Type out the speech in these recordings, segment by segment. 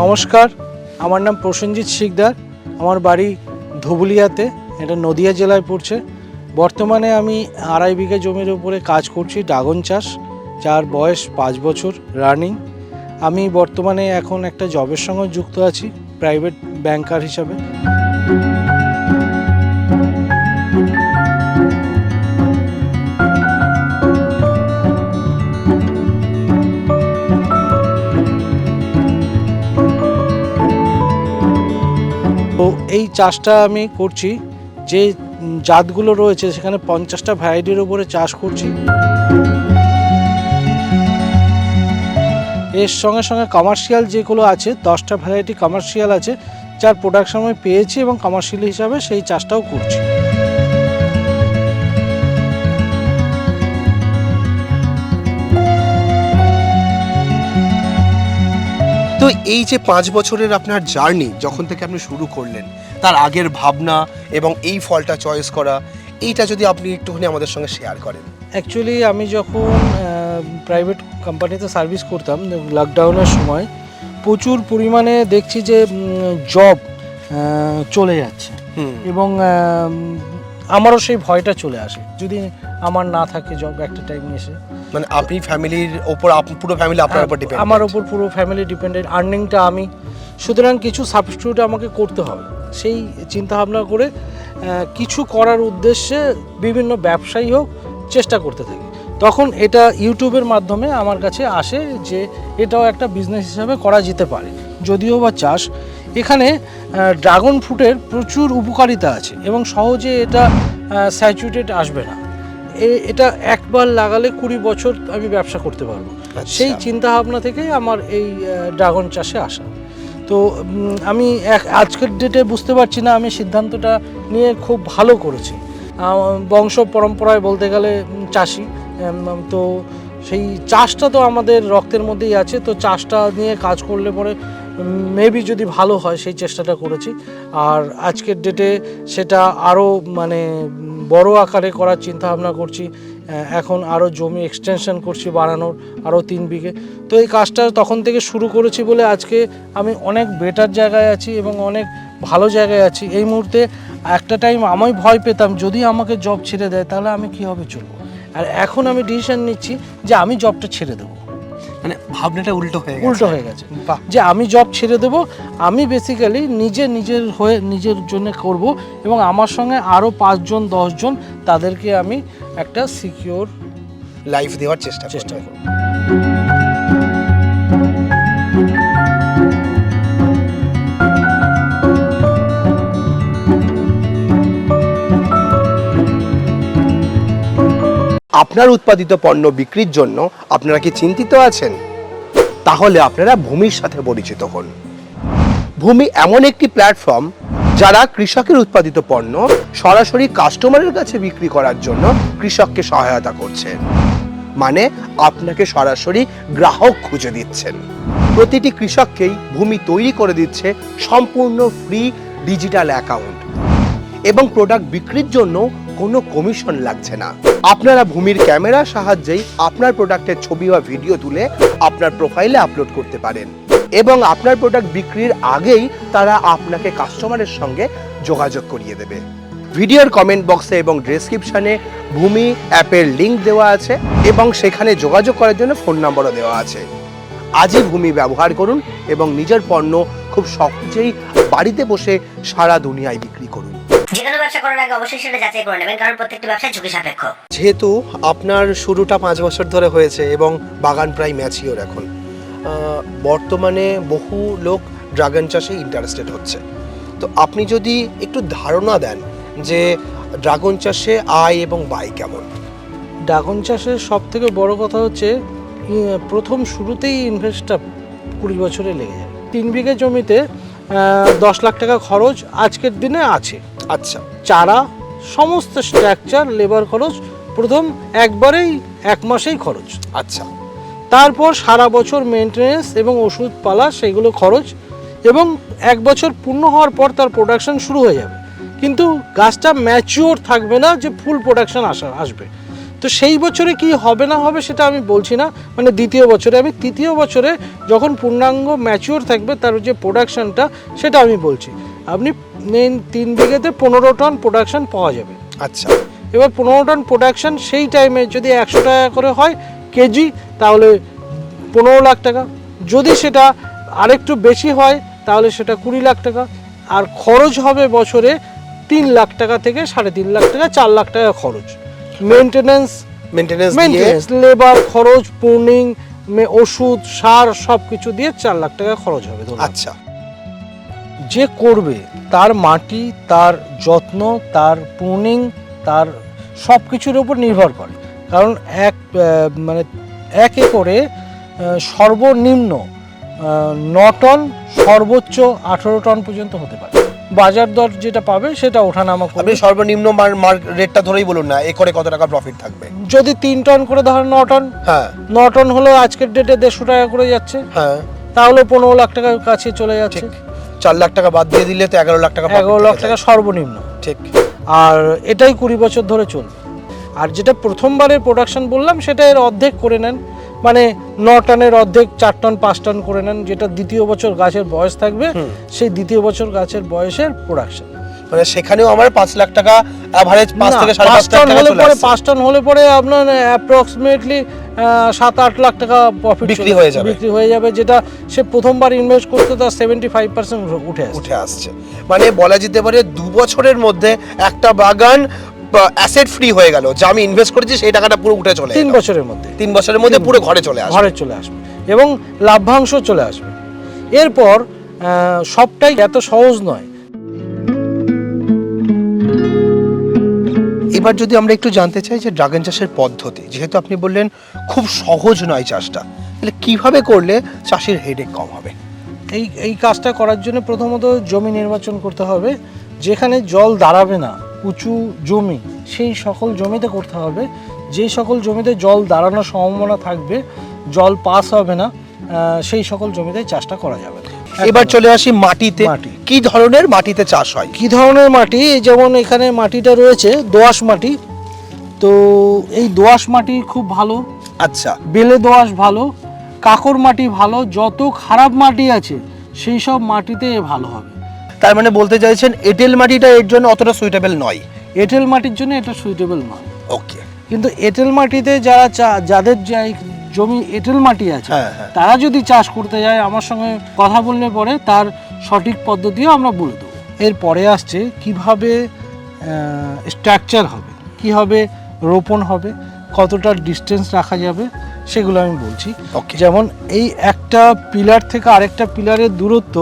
নমস্কার, আমার নাম প্রসেনজিৎ শিকদার, আমার বাড়ি ধুবুলিয়াতে, এটা নদিয়া জেলায় পড়ছে। বর্তমানে আমি আড়াই বিঘা জমির উপরে কাজ করছি, ড্রাগন চাষ, যার বয়স পাঁচ বছর, রানিং। আমি বর্তমানে এখন একটা জবের সঙ্গে যুক্ত আছি, প্রাইভেট ব্যাংকার হিসাবে। তো এই চাষটা আমি করছি। যে জাতগুলো রয়েছে, সেখানে পঞ্চাশটা ভ্যারাইটির উপরে চাষ করছি। এর সঙ্গে সঙ্গে কমার্শিয়াল যেগুলো আছে, দশটা ভ্যারাইটি কমার্শিয়াল আছে, যার প্রোডাকশন আমি পেয়েছি এবং কমার্শিয়াল হিসাবে সেই চাষটাও করছি। তো এই যে পাঁচ বছরের আপনার জার্নি যখন থেকে আপনি শুরু করলেন তার আগের ভাবনা এবং এই ফলটা চয়েস করা এইটা যদি আপনি একটুখানি আমাদের সঙ্গে শেয়ার করেন। অ্যাকচুয়ালি আমি যখন প্রাইভেট কোম্পানিতে সার্ভিস করতাম লকডাউনের সময় প্রচুর পরিমাণে দেখছি যে জব চলে যাচ্ছে। এবং আমারও সেই ভয়টা চলে আসে যদি আমার না থাকে জব একটা টাইম এসে। মানে আপনি ফ্যামিলির ওপর পুরো ফ্যামিলি আপনার উপর ডিপেন্ড হ্যাঁ, আমার ওপর পুরো ফ্যামিলি ডিপেন্ডেন্ট আর্নিংটা আমি। সুতরাং কিছু সাবস্টিটিউট আমাকে করতে হবে। সেই চিন্তা ভাবনা করে কিছু করার উদ্দেশ্যে বিভিন্ন ব্যবসায়ী হোক চেষ্টা করতে থাকি। তখন এটা ইউটিউবের মাধ্যমে আমার কাছে আসে যে এটাও একটা বিজনেস হিসাবে করা যেতে পারে। যদিও বা চাষ এখানে ড্রাগন ফ্রুটের প্রচুর উপকারিতা আছে এবং সহজে এটা স্যাচুরেটেড আসবে না। এ- এটা একবার লাগালে কুড়ি বছর আমি ব্যবসা করতে পারব। আচ্ছা। সেই চিন্তা ভাবনা থেকেই আমার এই ড্রাগন চাষে আসা। তো আমি এক- আজকের ডেটে বুঝতে পারছি না আমি সিদ্ধান্তটা নিয়ে খুব ভালো করেছি। বংশ পরম্পরায় বলতে গেলে চাষি। তো সেই চাষটা তো আমাদের রক্তের মধ্যেই আছে তো চাষটা নিয়ে কাজ করলে পরে মেবি যদি ভালো হয়, সেই চেষ্টাটা করেছি। আর আজকের ডেটে সেটা আরও মানে বড় আকারে করার চিন্তা ভাবনা করছি এখন আরও জমি এক্সটেনশন করছি বাড়ানোর আরও তিন বিঘে। তো এই কাজটা তখন থেকে শুরু করেছি বলে আজকে আমি অনেক বেটার জায়গায় আছি এবং অনেক ভালো জায়গায় আছি। এই মুহূর্তে একটা টাইম আমি ভয় পেতাম, যদি আমাকে জব ছেড়ে দেয়, তাহলে আমি কীভাবে চলবো? আর এখন আমি ডিসিশন নিচ্ছি যে আমি জবটা ছেড়ে দেবো। মানে ভাবনাটা উল্টো হয়ে উল্টো হয়ে গেছে। যে আমি জব ছেড়ে দেব আমি বেসিক্যালি নিজে নিজের হয়ে নিজের জন্য করব এবং আমার সঙ্গে আরও পাঁচজন দশজন তাদেরকে আমি একটা সিকিওর লাইফ দেওয়ার চেষ্টা চেষ্টা করব। আপনার উৎপাদিত পণ্য বিক্রির জন্য আপনারা কি চিন্তিত আছেন? তাহলে আপনারা ভূমির সাথে পরিচিত হন। ভূমি এমন একটি প্ল্যাটফর্ম যারা কৃষকের উৎপাদিত পণ্য সরাসরি কাস্টমারের কাছে বিক্রি করার জন্য কৃষককে সহায়তা করছেন মানে আপনাকে সরাসরি গ্রাহক খুঁজে দিচ্ছেন। প্রতিটি কৃষককেই ভূমি তৈরি করে দিচ্ছে সম্পূর্ণ ফ্রি ডিজিটাল অ্যাকাউন্ট। এবং প্রোডাক্ট বিক্রির জন্য কোনো কমিশন লাগছে না। আপনারা ভূমির ক্যামেরার সাহায্যেই আপনার প্রোডাক্টের ছবি বা ভিডিও তুলে আপনার প্রোফাইলে আপলোড করতে পারেন। এবং আপনার প্রোডাক্ট বিক্রির আগেই তারা আপনাকে কাস্টমারের সঙ্গে যোগাযোগ করিয়ে দেবে। ভিডিওর কমেন্ট বক্সে এবং ডেসক্রিপশনে ভূমি অ্যাপের লিঙ্ক দেওয়া আছে এবং সেখানে যোগাযোগ করার জন্য ফোন নাম্বারও দেওয়া আছে। আজই ভূমি ব্যবহার করুন এবং নিজের পণ্য খুব সহজেই বাড়িতে বসে সারা দুনিয়ায় বিক্রি করুন। যে কোনো ব্যবসা করার আগে অবশ্যই সেটা যাচাই করে নেবেন কারণ প্রত্যেকটি ব্যবসা ঝুঁকি সাপেক্ষ। যেহেতু আপনার শুরুটা পাঁচ বছর ধরে হয়েছে এবং বাগান প্রায় ম্যাচিওর এখন বর্তমানে বহু লোক ড্রাগন চাষে ইন্টারেস্টেড হচ্ছে। তো আপনি যদি একটু ধারণা দেন যে ড্রাগন চাষে আয় এবং ব্যয় কেমন? ড্রাগন চাষের সব থেকে বড় কথা হচ্ছে প্রথম শুরুতেই ইনভেস্টটা কুড়ি বছরে লেগে যায়। তিন বিঘে জমিতে দশ লাখ টাকা খরচ আজকের দিনে আছে। আচ্ছা চারা সমস্ত স্ট্রাকচার লেবার খরচ প্রথম একবারেই এক মাসেই খরচ। আচ্ছা। তারপর সারা বছর মেনটেনেন্স এবং ওষুধ পালা সেগুলো খরচ এবং এক বছর পূর্ণ হওয়ার পর তার প্রোডাকশন শুরু হয়ে যাবে। কিন্তু গাছটা ম্যাচিওর থাকবে না যে ফুল প্রোডাকশন আসা আসবে। তো সেই বছরে কি হবে না হবে সেটা আমি বলছি না। মানে দ্বিতীয় বছরে আমি তৃতীয় বছরে যখন পূর্ণাঙ্গ ম্যাচিওর থাকবে তার যে প্রোডাকশনটা সেটা আমি বলছি। আপনি মেন তিন বিঘেতে পনেরো টন প্রোডাকশন পাওয়া যাবে। আচ্ছা। এবার পনেরো টন প্রোডাকশন সেই টাইমে যদি একশো টাকা করে হয় কেজি তাহলে পনেরো লাখ টাকা। যদি সেটা আরেকটু বেশি হয় তাহলে সেটা কুড়ি লাখ টাকা। আর খরচ হবে বছরে তিন লাখ টাকা থেকে সাড়ে তিন লাখ টাকা চার লাখ টাকা খরচ। মেনটেনেন্স মেনটেনেন্স লেবার খরচ পূর্ণিং ওষুধ সার সব কিছু দিয়ে চার লাখ টাকা খরচ হবে আচ্ছা। যে করবে তার মাটি তার যত্ন তার প্রুনিং তার সব কিছুর উপর নির্ভর করে। কারণ এক মানে এক একরে সর্বনিম্ন ন টন সর্বোচ্চ আঠেরো টন পর্যন্ত হতে পারে। বাজার দর যেটা পাবে সেটা ওঠানামা করবে। আপনি সর্বনিম্ন রেটটা ধরেই বলুন না একরে কত টাকা প্রফিট থাকবে? যদি তিন টন করে ধরেন ন টন হ্যাঁ। ন টন হলো আজকের ডেটে দেড়শো টাকা করে যাচ্ছে। হ্যাঁ। তাহলে পনেরো লাখ টাকার কাছে চলে যাচ্ছে। চার লাখ টাকা বাদ দিয়ে দিলে তো এগারো লাখ টাকা এগারো লাখ টাকা সর্বনিম্ন। ঠিক। আর এটাই কুড়ি বছর ধরে চলবে। আর যেটা প্রথমবারের প্রোডাকশন বললাম সেটা এর অর্ধেক করে নেন। মানে ন টনের অর্ধেক চার টন পাঁচ টন করে নেন যেটা দ্বিতীয় বছর গাছের বয়স থাকবে সেই দ্বিতীয় বছর গাছের বয়সের প্রোডাকশন মানে সেখানেও আমার পাঁচ লাখ টাকা অ্যাভারেজ পাঁচ থেকে সাড়ে পাঁচ টন হলে পরে পাঁচ টন হলে পরে আপনার অ্যাপ্রক্সিমেটলি সাত আট লাখ টাকা প্রফিট বিক্রি হয়ে যাবে। বিক্রি হয়ে যাবে যেটা সে প্রথমবার ইনভেস্ট করতে তার সেভেন্টি ফাইভ পার্সেন্ট উঠে উঠে আসছে। মানে বলা যেতে পারে দু বছরের মধ্যে একটা বাগান অ্যাসেট ফ্রি হয়ে গেল। যা আমি ইনভেস্ট করেছি সেই টাকাটা পুরো উঠে চলে তিন বছরের মধ্যে। তিন বছরের মধ্যে পুরো ঘরে চলে আসবে। ঘরে চলে আসবে। এবং লাভ্যাংশ চলে আসবে। এরপর সবটাই এত সহজ নয়। এবার যদি আমরা একটু জানতে চাই যে ড্রাগন চাষের পদ্ধতি, যেহেতু আপনি বললেন খুব সহজ নয় চাষটা, তাহলে কীভাবে করলে চাষের হেডেক কম হবে এই এই কাজটা করার জন্য প্রথমত জমি নির্বাচন করতে হবে, যেখানে জল দাঁড়াবে না, উঁচু জমি, সেই সকল জমিতে করতে হবে যেই সকল জমিতে জল দাঁড়ানোর সম্ভাবনা থাকবে, জল পাস হবে না সেই সকল জমিতে চাষটা করা যাবে না। এবার চলে আসি মাটিতে। মাটি। কি ধরনের মাটিতে চাষ হয়? কি ধরনের মাটি? যেমন এখানে মাটিটা রয়েছে দোআঁশ মাটি। তো এই দোআঁশ মাটি খুব ভালো। আচ্ছা। বেলে দোআঁশ ভালো কাকর মাটি ভালো যত খারাপ মাটি আছে সেই সব মাটিতে ভালো হবে। তার মানে বলতে চাইছেন এঁটেল মাটিটা এর জন্য অতটা সুইটেবল নয়? এঁটেল মাটির জন্য এটা সুইটেবল নয়। ওকে কিন্তু এঁটেল মাটিতে যারা চা- যাদের যা- জমি এঁটেল মাটি আছে। হ্যাঁ, হ্যাঁ। তারা যদি চাষ করতে যায় আমার সঙ্গে কথা বললে পরে তার সঠিক পদ্ধতিও আমরা বলে দেবো। এরপরে আসছে কীভাবে স্ট্রাকচার হবে কীভাবে রোপণ হবে কতটা ডিস্টেন্স রাখা যাবে সেগুলো আমি বলছি. যেমন এই একটা পিলার থেকে আরেকটা পিলারের দূরত্ব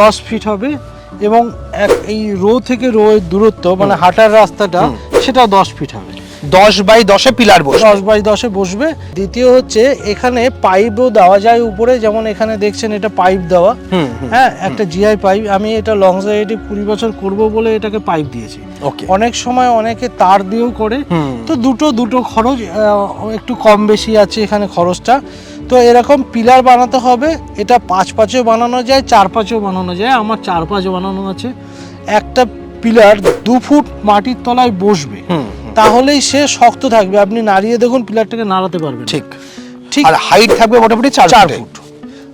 দশ ফিট হবে এবং এক এই রো থেকে রো এর দূরত্ব মানে হাঁটার রাস্তাটা সেটা দশ ফিট হবে। দশ বাই দশে পিলার বসে দশ বাই দশে বসবে। দ্বিতীয় হচ্ছে এখানে পাইপও দেওয়া যায় উপরে যেমন এখানে দেখছেন এটা পাইপ দেওয়া। হ্যাঁ একটা জিআই পাইপ আমি এটা লং সাইডে কুড়ি বছর করব বলে এটাকে পাইপ দিয়েছি। অনেক সময় অনেকে তার দিয়েও করে। তো দুটো দুটো খরচ একটু কম বেশি আছে এখানে খরচটা। তো এরকম পিলার বানাতে হবে। এটা পাঁচ পাঁচেও বানানো যায় চার পাঁচেও বানানো যায়। আমার চার পাঁচ বানানো আছে। একটা পিলার দু ফুট মাটির তলায় বসবে। হুম, তাহলেই সে শক্ত থাকবে। আপনি নাড়িয়ে দেখুন পিলারটাকে নাড়াতে পারবেন ঠিক। ঠিক আর হাইট থাকবে মোটামুটি চার ফুট।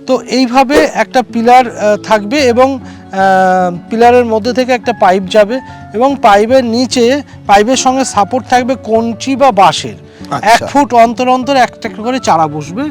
তো এইভাবে একটা পিলার থাকবে এবং পিলারের মধ্যে থেকে একটা পাইপ যাবে এবং পাইপের নিচে পাইপের সঙ্গে সাপোর্ট থাকবে কঞ্চি বা বাঁশের। আচ্ছা। এক ফুট অন্তর অন্তর একটা করে চারা বসবে।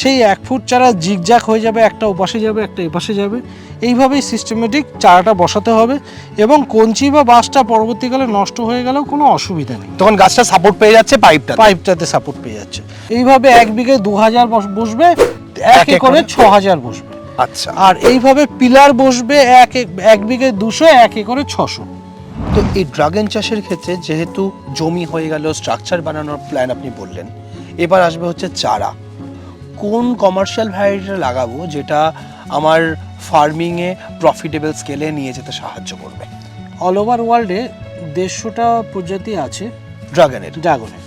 সেই এক ফুট চারা জিগজ্যাক হয়ে যাবে একটা ওপাশে যাবে একটা এপাশে যাবে। এইভাবেই সিস্টেমেটিক চারাটা বসাতে হবে এবং কঞ্চি বা বাঁশটা পরবর্তীকালে নষ্ট হয়ে গেলেও কোনো অসুবিধা নেই। তখন গাছটা সাপোর্ট পেয়ে যাচ্ছে পাইপটা পাইপটাতে সাপোর্ট পেয়ে যাচ্ছে। এইভাবে এক বিঘে দু হাজার বসবে এক এক একরে? ছ হাজার বসবে। আচ্ছা। আর এইভাবে পিলার বসবে এক এক- এক বিঘে দুশো এক একরে ছশো। তো এই ড্রাগন চাষের ক্ষেত্রে যেহেতু জমি হয়ে গেল স্ট্রাকচার বানানোর প্ল্যান আপনি বললেন এবার আসবে হচ্ছে চারা। কোন কমার্শিয়াল ভ্যারাইটিটা লাগাবো যেটা আমার ফার্মিংয়ে প্রফিটেবল স্কেলে নিয়ে যেতে সাহায্য করবে। অল ওভার ওয়ার্ল্ডে দেড়শোটা প্রজাতি আছে। ড্রাগনের ড্রাগনের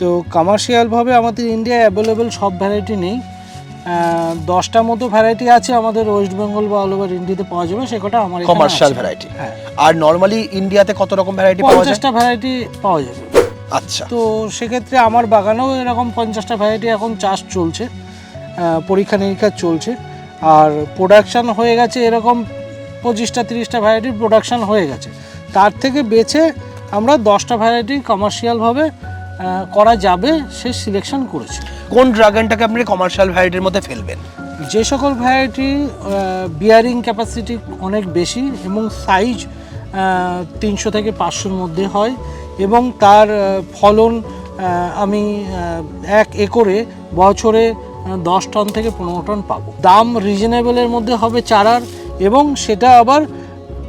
তো কমার্শিয়ালভাবে আমাদের ইন্ডিয়ায় অ্যাভেলেবেল সব ভ্যারাইটি নেই। দশটা মতো ভ্যারাইটি আছে আমাদের ওয়েস্ট বেঙ্গল বা অল ওভার ইন্ডিয়াতে পাওয়া যাবে সে কটা আমার কমার্শিয়াল ভ্যারাইটি আর নর্মালি ইন্ডিয়াতে কত রকম ভ্যারাইটি পাওয়া যায়? পঞ্চাশটা ভ্যারাইটি পাওয়া যাবে। আচ্ছা। তো সেক্ষেত্রে আমার বাগানেও এরকম পঞ্চাশটা ভ্যারাইটি এখন চাষ চলছে। পরীক্ষা নিরীক্ষা চলছে। আর প্রোডাকশান হয়ে গেছে এরকম পঁচিশটা তিরিশটা ভ্যারাইটির প্রোডাকশান হয়ে গেছে। তার থেকে বেছে আমরা দশটা ভ্যারাইটি কমার্শিয়ালভাবে করা যাবে সে সিলেকশন করেছি। কোন ড্রাগনটাকে আপনি কমার্শিয়াল ভ্যারাইটির মধ্যে ফেলবেন? যে সকল ভ্যারাইটি বিয়ারিং ক্যাপাসিটি অনেক বেশি এবং সাইজ তিনশো থেকে পাঁচশোর মধ্যে হয় এবং তার ফলন আমি এক একরে বছরে দশ টন থেকে পনেরো টন পাবো। দাম রিজনেবলের মধ্যে হবে চারার এবং সেটা আবার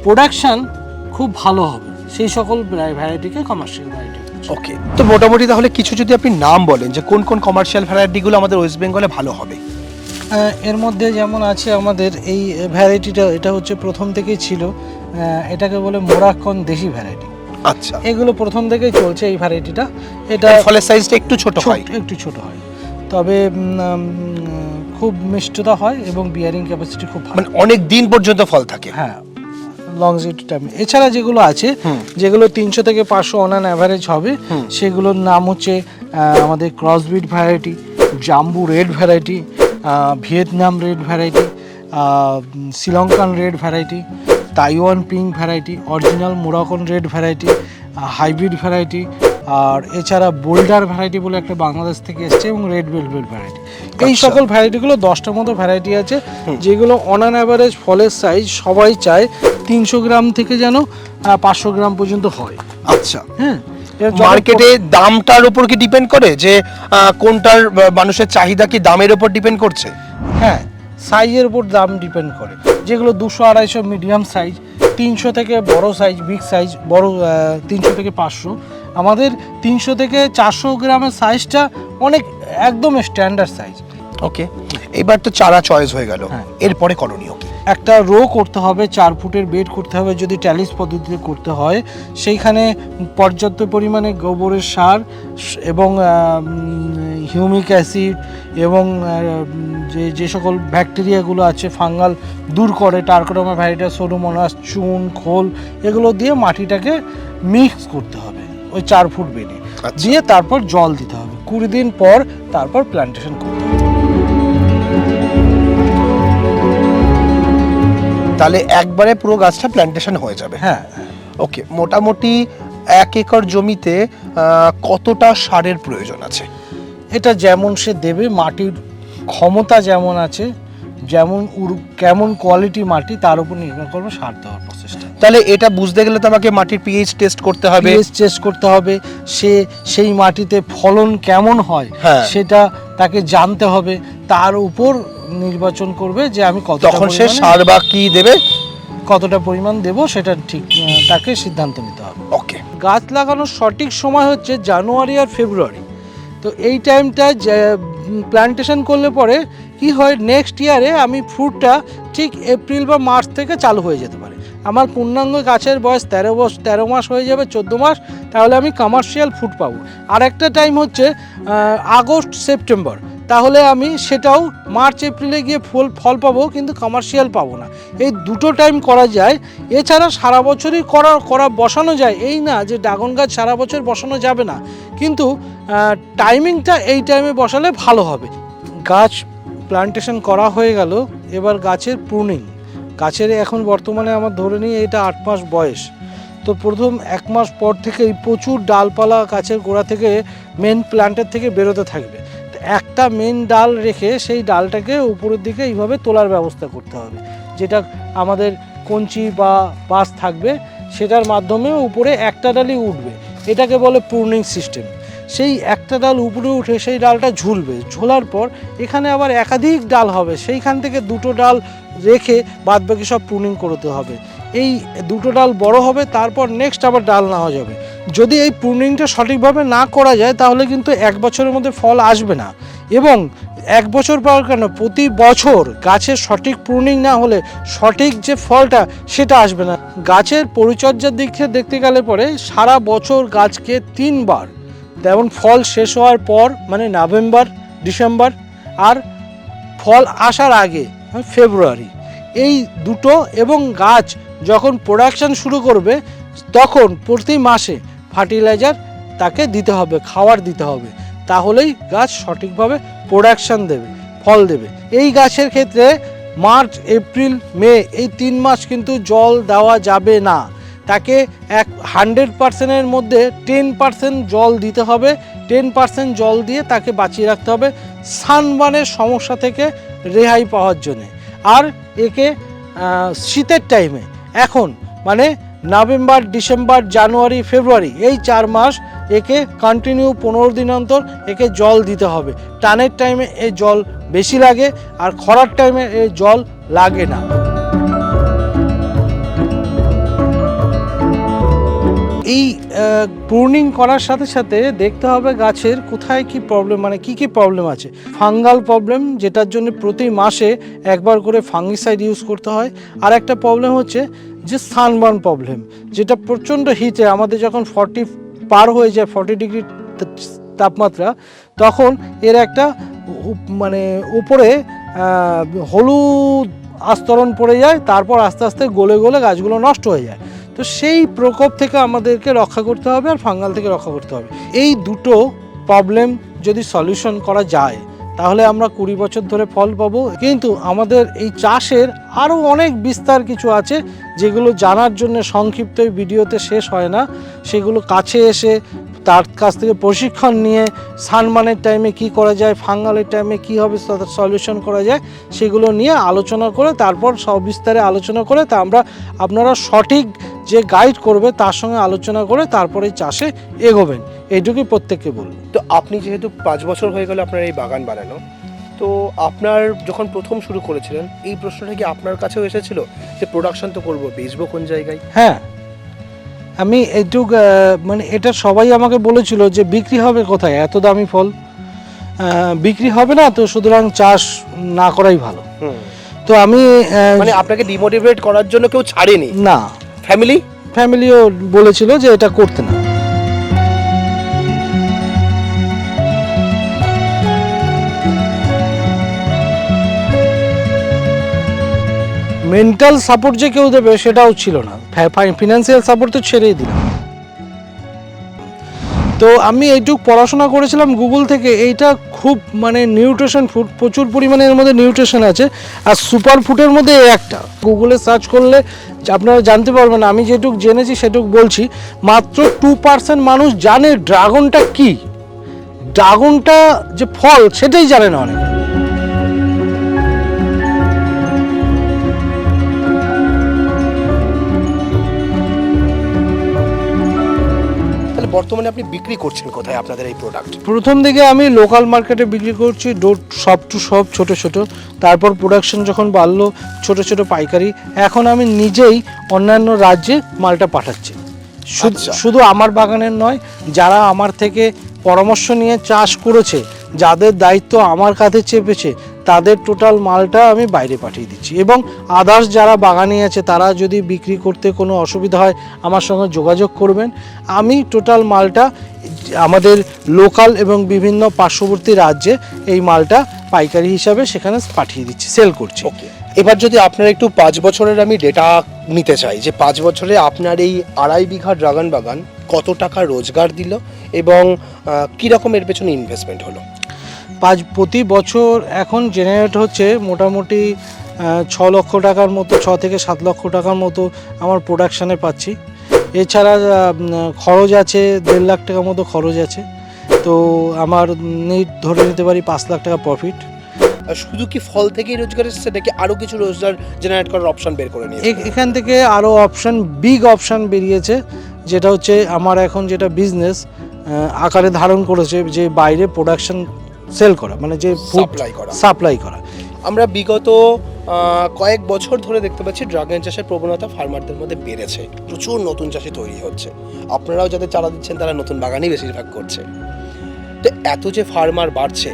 প্রোডাকশান খুব ভালো হবে। সেই সকল ভ্যারাইটিকে কমার্শিয়াল ভ্যারাইটি ওকে তো মোটামুটি তাহলে কিছু যদি আপনি নাম বলেন যে কোন কোন কমার্শিয়াল ভ্যারাইটিগুলো আমাদের ওয়েস্ট বেঙ্গলে ভালো হবে। এর মধ্যে যেমন আছে আমাদের এই ভ্যারাইটিটা এটা হচ্ছে প্রথম থেকেই ছিল। এটাকে বলে মোরাক্কন দেশি ভ্যারাইটি আচ্ছা। এগুলো প্রথম থেকেই চলছে এই ভ্যারাইটিটা এটা ফলের সাইজটা একটু ছোট- হয়। একটু ছোট হয়। তবে খুব মিষ্টতা হয় এবং বিয়ারিং ক্যাপাসিটি খুব ভালো। মানে অনেক দিন পর্যন্ত ফল থাকে। হ্যাঁ লংজিটি টাইম এছাড়া যেগুলো আছে যেগুলো তিনশো থেকে পাঁচশো অন অ্যাভারেজ হবে সেগুলোর নাম হচ্ছে আমাদের ক্রসবিট variety jumbo red variety Vietnam red variety Sri Lankan red variety Taiwan pink variety original Moroccan red variety hybrid variety আর এছাড়া বোল্ডার ভ্যারাইটি বলে একটা বাংলাদেশ থেকে এসছে এবং রেড ভেলভেট ভ্যারাইটি এই আচ্ছা। সকল ভ্যারাইটিগুলো দশটার মতো ভ্যারাইটি আছে যেগুলো অন অ্যান অ্যাভারেজ ফলের সাইজ সবাই চায় তিনশো গ্রাম থেকে যেন পাঁচশো গ্রাম পর্যন্ত হয়। আচ্ছা। হ্যাঁ মার্কেটে দামটার উপর কি ডিপেন্ড করে? যে কোনটার মানুষের চাহিদা কি দামের উপর ডিপেন্ড করছে? হ্যাঁ সাইজের উপর দাম ডিপেন্ড করে। যেগুলো দুশো আড়াইশো মিডিয়াম সাইজ তিনশো থেকে বড় সাইজ বিগ সাইজ বড় তিনশো থেকে পাঁচশো। আমাদের তিনশো থেকে চারশো গ্রামের সাইজটা অনেক একদম স্ট্যান্ডার্ড সাইজ ওকে এবার তো চারা চয়েস হয়ে গেল। হ্যাঁ। এরপরে করণীয় কি? একটা রো করতে হবে চার ফুটের বেড করতে হবে যদি ট্যালিস পদ্ধতিতে করতে হয় সেইখানে পর্যাপ্ত পরিমাণে গোবরের সার এবং হিউমিক অ্যাসিড এবং যে যে সকল ব্যাকটেরিয়াগুলো আছে ফাঙ্গাল দূর করে টার্কোডোমা ভ্যারিটা সোডোমোনাস চুন খোল এগুলো দিয়ে মাটিটাকে মিক্স করতে হবে। ওই চার ফুট বেডে আচ্ছা। দিয়ে তারপর জল দিতে হবে। কুড়ি দিন পর তারপর প্ল্যান্টেশন করতে হবে। তাহলে একবারে পুরো গাছটা প্ল্যান্টেশন হয়ে যাবে। হ্যাঁ। ওকে মোটামুটি এক একর জমিতে কতটা সারের প্রয়োজন আছে? এটা যেমন সে দেবে মাটির ক্ষমতা যেমন আছে যেমন কেমন কোয়ালিটি মাটি তার উপর নির্ভর করবে সার দেওয়ার প্রসেসটা তাহলে এটা বুঝতে গেলে তো আমাকে মাটির পিএইচ টেস্ট করতে হবে। পিএইচ টেস্ট করতে হবে সে সেই মাটিতে ফলন কেমন হয় হ্যাঁ। সেটা তাকে জানতে হবে তার উপর নির্বাচন করবে যে আমি কত তখন সে সার বা কি দেবে? কতটা পরিমাণ দেব সেটা ঠিক তাকে সিদ্ধান্ত নিতে হবে। ওকে। গাছ লাগানোর সঠিক সময় হচ্ছে জানুয়ারি আর ফেব্রুয়ারি। তো এই টাইমটা প্ল্যান্টেশন করলে পরে কি হয় নেক্সট ইয়ারে আমি ফ্রুটটা ঠিক এপ্রিল বা মার্চ থেকে চালু হয়ে যেতে পারে। আমার পূর্ণাঙ্গ গাছের বয়স তেরো বছর তেরো মাস হয়ে যাবে, চোদ্দ মাস, তাহলে আমি কমার্শিয়াল ফুড পাবো। আর একটা টাইম হচ্ছে আগস্ট সেপ্টেম্বর তাহলে আমি সেটাও মার্চ এপ্রিলে গিয়ে ফল ফল পাবো, কিন্তু কমার্শিয়াল পাবো না। এই দুটো টাইম করা যায়। এছাড়া সারা বছরই করা করা বসানো যায়। এই না যে ড্রাগন গাছ সারা বছর বসানো যাবে না। কিন্তু টাইমিংটা এই টাইমে বসালে ভালো হবে। গাছ প্লান্টেশন করা হয়ে গেল, এবার গাছের প্রুনিং গাছের এখন বর্তমানে আমার ধরে নিই এটা আট মাস বয়স। তো প্রথম এক মাস পর থেকেই প্রচুর ডালপালা গাছের গোড়া থেকে মেন প্ল্যান্টের থেকে বেরোতে থাকবে। একটা মেন ডাল রেখে সেই ডালটাকে উপরের দিকে এইভাবে তোলার ব্যবস্থা করতে হবে। যেটা আমাদের কঞ্চি বা বাস থাকবে, সেটার মাধ্যমে উপরে একটা ডালই উঠবে। এটাকে বলে প্রুনিং সিস্টেম সেই একটা ডাল উপরে উঠে সেই ডালটা ঝুলবে। ঝোলার পর এখানে আবার একাধিক ডাল হবে। সেইখান থেকে দুটো ডাল রেখে বাদবাকি সব প্রুনিং করতে হবে। এই দুটো ডাল বড় হবে, তারপর নেক্সট আবার ডাল নেওয়া যাবে। যদি এই প্রুনিংটা সঠিকভাবে না করা যায়, তাহলে কিন্তু এক বছরের মধ্যে ফল আসবে না। এবং এক বছর পর কেন? প্রতি বছর গাছের সঠিক প্রুনিং না হলে সঠিক যে ফলটা, সেটা আসবে না। গাছের পরিচর্যার দিক থেকে দেখতে গেলে পরে সারা বছর গাছকে তিনবার যেমন ফল শেষ হওয়ার পর মানে নভেম্বর ডিসেম্বর আর ফল আসার আগে হ্যাঁ, ফেব্রুয়ারি। এই দুটো এবং গাছ যখন প্রোডাকশান শুরু করবে তখন প্রতি মাসে ফার্টিলাইজার তাকে দিতে হবে খাওয়ার দিতে হবে। তাহলেই গাছ সঠিকভাবে প্রোডাকশান দেবে ফল দেবে। এই গাছের ক্ষেত্রে মার্চ এপ্রিল মে এই তিন মাস কিন্তু জল দেওয়া যাবে না। তাকে এক হান্ড্রেড পার্সেন্টের মধ্যে টেন পার্সেন্ট জল দিতে হবে। টেন পার্সেন্ট জল দিয়ে তাকে বাঁচিয়ে রাখতে হবে সানবানের সমস্যা থেকে রেহাই পাওয়ার জন্যে। আর একে শীতের টাইমে এখন মানে নভেম্বর, ডিসেম্বর, জানুয়ারি, ফেব্রুয়ারি, এই চার মাস একে কন্টিনিউ পনেরো দিন অন্তর একে জল দিতে হবে। টানের টাইমে এ জল বেশি লাগে আর খরার টাইমে এ জল লাগে না। এই প্রুনিং করার সাথে সাথে দেখতে হবে গাছের কোথায় কি প্রবলেম মানে কি কি প্রবলেম আছে। ফাঙ্গাল প্রবলেম যেটার জন্য প্রতি মাসে একবার করে ফাঙ্গিসাইড ইউজ করতে হয়। আর একটা প্রবলেম হচ্ছে যে সানবার্ন প্রবলেম যেটা প্রচণ্ড হিটে আমাদের যখন ফর্টি পার হয়ে যায় ফর্টি ডিগ্রি তাপমাত্রা, তখন এর একটা মানে উপরে হলুদ আস্তরণ পড়ে যায়, তারপর আস্তে আস্তে গলে গলে গাছগুলো নষ্ট হয়ে যায়। তো সেই প্রকোপ থেকে আমাদেরকে রক্ষা করতে হবে আর ফাঙ্গাল থেকে রক্ষা করতে হবে। এই দুটো প্রবলেম যদি সলিউশন করা যায়, তাহলে আমরা কুড়ি বছর ধরে ফল পাবো। কিন্তু আমাদের এই চাষের আরও অনেক বিস্তার কিছু আছে, যেগুলো জানার জন্য সংক্ষিপ্ত এই ভিডিওতে শেষ হয় না। সেগুলো কাছে এসে তার কাছ থেকে প্রশিক্ষণ নিয়ে সানমানের টাইমে কি করা যায়, ফাঙ্গালের টাইমে কীভাবে তাদের সলিউশন করা যায়, সেগুলো নিয়ে আলোচনা করে, তারপর সবিস্তারে আলোচনা করে, তা আমরা আপনারা সঠিক যে গাইড করবে তার সঙ্গে আলোচনা করে তারপরে চাষে এগোবেন। এইটুকুই প্রত্যেককে বলব। তো আপনি যেহেতু পাঁচ বছর হয়ে গেল আপনার এই বাগান বানানো তো আপনার যখন প্রথম শুরু করেছিলেন এই প্রশ্নটা কি আপনার কাছেও এসেছিল যে প্রোডাকশন তো করব বেচবো কোন জায়গায়? হ্যাঁ। আমি এইটুক মানে এটা সবাই আমাকে বলেছিল যে বিক্রি হবে কোথায় এত দামি ফল। বিক্রি হবে না তো সুতরাং চাষ না করাই ভালো। তো আমি মানে আপনাকে ডিমোটিভেট করার জন্য কেউ ছাড়েনি? না। ফ্যামিলি ফ্যামিলিও বলেছিল যে এটা করতে না। মেন্টাল সাপোর্ট যে কেউ দেবে সেটাও ছিল না। ফিনান্সিয়াল সাপোর্ট তো ছেড়েই দিলাম। তো আমি এইটুক পড়াশোনা করেছিলাম গুগল থেকে। এইটা খুব মানে নিউট্রিশন ফুড প্রচুর পরিমাণে এর মধ্যে নিউট্রিশন আছে। আর সুপার ফুডের মধ্যে একটা। গুগলে সার্চ করলে আপনারা জানতে পারবেন, আমি যেটুক জেনেছি, সেটুক বলছি, মাত্র টু পার্সেন্ট মানুষ জানে ড্রাগনটা কি। ড্রাগনটা যে ফল, সেটাই জানে না অনেকে। বর্তমানে আপনি বিক্রি করছেন কোথায় আপনাদের এই প্রোডাক্ট প্রথম দিকে আমি লোকাল মার্কেটে বিক্রি করছি ডোর সব টু সব ছোট ছোট। তারপর প্রোডাকশন যখন বাড়লো ছোট ছোট পাইকারি। এখন আমি নিজেই অন্যান্য রাজ্যে মালটা পাঠাচ্ছি। শুধু- আচ্ছা। আমার বাগানের নয় যারা আমার থেকে পরামর্শ নিয়ে চাষ করেছে যাদের দায়িত্ব আমার কাঁধে চেপেছে তাদের টোটাল মালটা আমি বাইরে পাঠিয়ে দিচ্ছি। এবং আদার্স যারা বাগানি আছে তারা যদি বিক্রি করতে কোনো অসুবিধা হয় আমার সঙ্গে যোগাযোগ করবেন। আমি টোটাল মালটা আমাদের লোকাল এবং বিভিন্ন পার্শ্ববর্তী রাজ্যে এই মালটা পাইকারি হিসাবে সেখানে পাঠিয়ে দিচ্ছি সেল করছি। এবার যদি আপনার একটু পাঁচ বছরের আমি ডেটা নিতে চাই যে পাঁচ বছরে আপনার এই আড়াই বিঘা ড্রাগন বাগান কত টাকা রোজগার দিল এবং আহ, কি রকম এর পেছনে ইনভেস্টমেন্ট হলো? পাঁচ প্রতি বছর এখন জেনারেট হচ্ছে মোটামুটি ছ লক্ষ টাকার মতো ছ থেকে সাত লক্ষ টাকার মতো আমার প্রোডাকশানে পাচ্ছি। এছাড়া খরচ আছে দেড় লাখ টাকার মতো খরচ আছে। তো আমার নিট ধরে নিতে পারি পাঁচ লাখ টাকা প্রফিট শুধু কি ফল থেকেই রোজগার এসেছে নাকি আরও কিছু রোজগার জেনারেট করার অপশান বের করে নিয়েছে? এখান থেকে আরও অপশান বিগ অপশান বেরিয়েছে যেটা হচ্ছে আমার এখন যেটা বিজনেস আকারে ধারণ করেছে যে বাইরে প্রোডাকশন সেল করা মানে যে Supply করা। সাপ্লাই করা। আমরা বিগত কয়েক বছর ধরে দেখতে পাচ্ছি ড্রাগন চাষের প্রবণতা ফার্মারদের মধ্যে বেড়েছে। প্রচুর নতুন চাষি তৈরি হচ্ছে। আপনারাও যাদের চারা দিচ্ছেন তারা নতুন বাগানই বেশিরভাগ করছে। তো এত যে ফার্মার বাড়ছে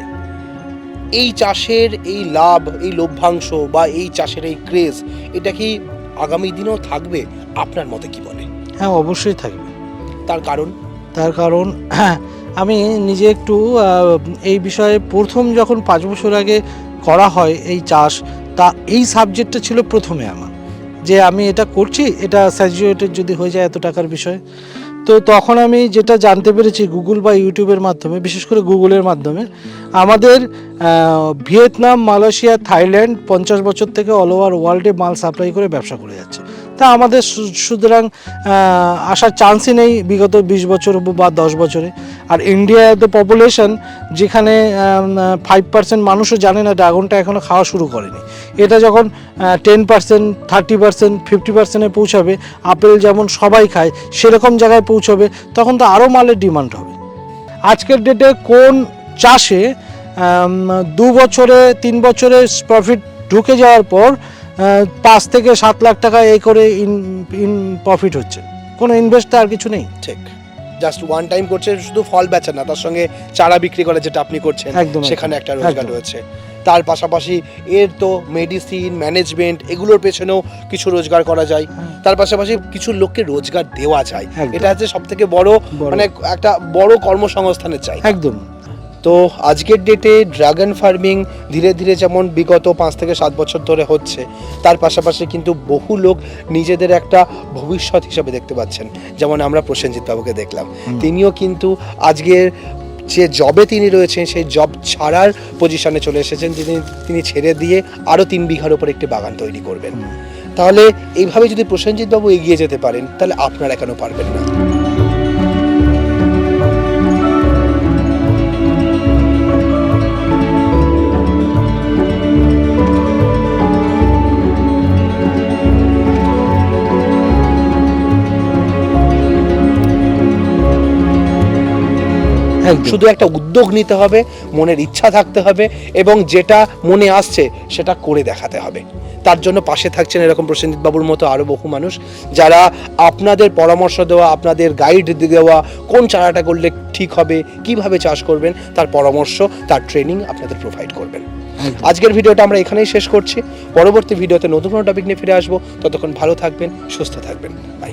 এই চাষের এই লাভ এই লভ্যাংশ বা এই চাষের এই ক্রেজ এটা কি আগামী দিনেও থাকবে? আপনার মতে কি বলে হ্যাঁ অবশ্যই থাকবে। তার কারণ? তার কারণ আমি নিজে একটু এই বিষয়ে প্রথম যখন পাঁচ বছর আগে করা হয় এই চাষ, তা এই সাবজেক্টটা ছিল প্রথমে আমার। যে আমি এটা করছি, এটা স্যাচুরেটেড যদি হয়ে যায় এত টাকার বিষয়। তো তখন আমি যেটা জানতে পেরেছি গুগল বা ইউটিউবের মাধ্যমে, বিশেষ করে গুগলের মাধ্যমে, আমাদের ভিয়েতনাম, মালয়েশিয়া, থাইল্যান্ড পঞ্চাশ বছর থেকে অল ওভার ওয়ার্ল্ডে মাল সাপ্লাই করে ব্যবসা করে যাচ্ছে। তা আমাদের সুতরাং আসার চান্সই নেই বিগত বিশ বছর বা দশ বছরে। আর ইন্ডিয়া তো পপুলেশন যেখানে ফাইভ পার্সেন্ট মানুষও জানে না, ড্রাগনটা এখনও খাওয়া শুরু করেনি। এটা যখন ten percent thirty percent fifty পার্সেন্টে পৌঁছাবে, আপেল যেমন সবাই খায়, সেরকম জায়গায় পৌঁছবে, তখন তো আরও মালের ডিমান্ড হবে। আজকের ডেটে কোন চাষে দু বছরে, তিন বছরে প্রফিট ঢুকে যাওয়ার পর পাঁচ থেকে সাত লাখ টাকা এই করে ইন ইন প্রফিট হচ্ছে। কোনো ইনভেস্ট আর কিছু নেই। ঠিক। জাস্ট ওয়ান টাইম করছে শুধু ফল বেচা না তার সঙ্গে চারা বিক্রি করে যেটা আপনি করছেন সেখানে একটা রোজগার রয়েছে। তার পাশাপাশি এর তো মেডিসিন ম্যানেজমেন্ট এগুলোর পেছনেও কিছু রোজগার করা যায়। তার পাশাপাশি কিছু লোককে রোজগার দেওয়া যায়। হ্যাঁ। এটা হচ্ছে সব থেকে বড়। মানে একটা বড় কর্মসংস্থানের চাই। একদম। তো আজকের ডেটে ড্রাগন ফার্মিং ধীরে ধীরে যেমন বিগত পাঁচ থেকে সাত বছর ধরে হচ্ছে তার পাশাপাশি কিন্তু বহু লোক নিজেদের একটা ভবিষ্যৎ হিসাবে দেখতে পাচ্ছেন। যেমন আমরা প্রসেনজিৎ বাবুকে দেখলাম। তিনিও কিন্তু আজকের যে জবে তিনি রয়েছেন সেই জব ছাড়ার পজিশনে চলে এসেছেন। যিনি তিনি ছেড়ে দিয়ে আরও তিন বিঘার উপর একটি বাগান তৈরি করবেন। তাহলে এইভাবে যদি প্রসেনজিৎ বাবু এগিয়ে যেতে পারেন তাহলে আপনারা কেন পারবেন না? শুধু একটা উদ্যোগ নিতে হবে মনের ইচ্ছা থাকতে হবে এবং যেটা মনে আসছে সেটা করে দেখাতে হবে। তার জন্য পাশে থাকছেন এরকম প্রসেনজিৎ বাবুর মতো আরও বহু মানুষ যারা আপনাদের পরামর্শ দেওয়া আপনাদের গাইড দেওয়া কোন চারাটা করলে ঠিক হবে কীভাবে চাষ করবেন তার পরামর্শ তার ট্রেনিং আপনাদের প্রোভাইড করবেন। আজকের ভিডিওটা আমরা এখানেই শেষ করছি। পরবর্তী ভিডিওতে নতুন কোনো টপিক নিয়ে ফিরে আসব। ততক্ষণ ভালো থাকবেন সুস্থ থাকবেন। বাই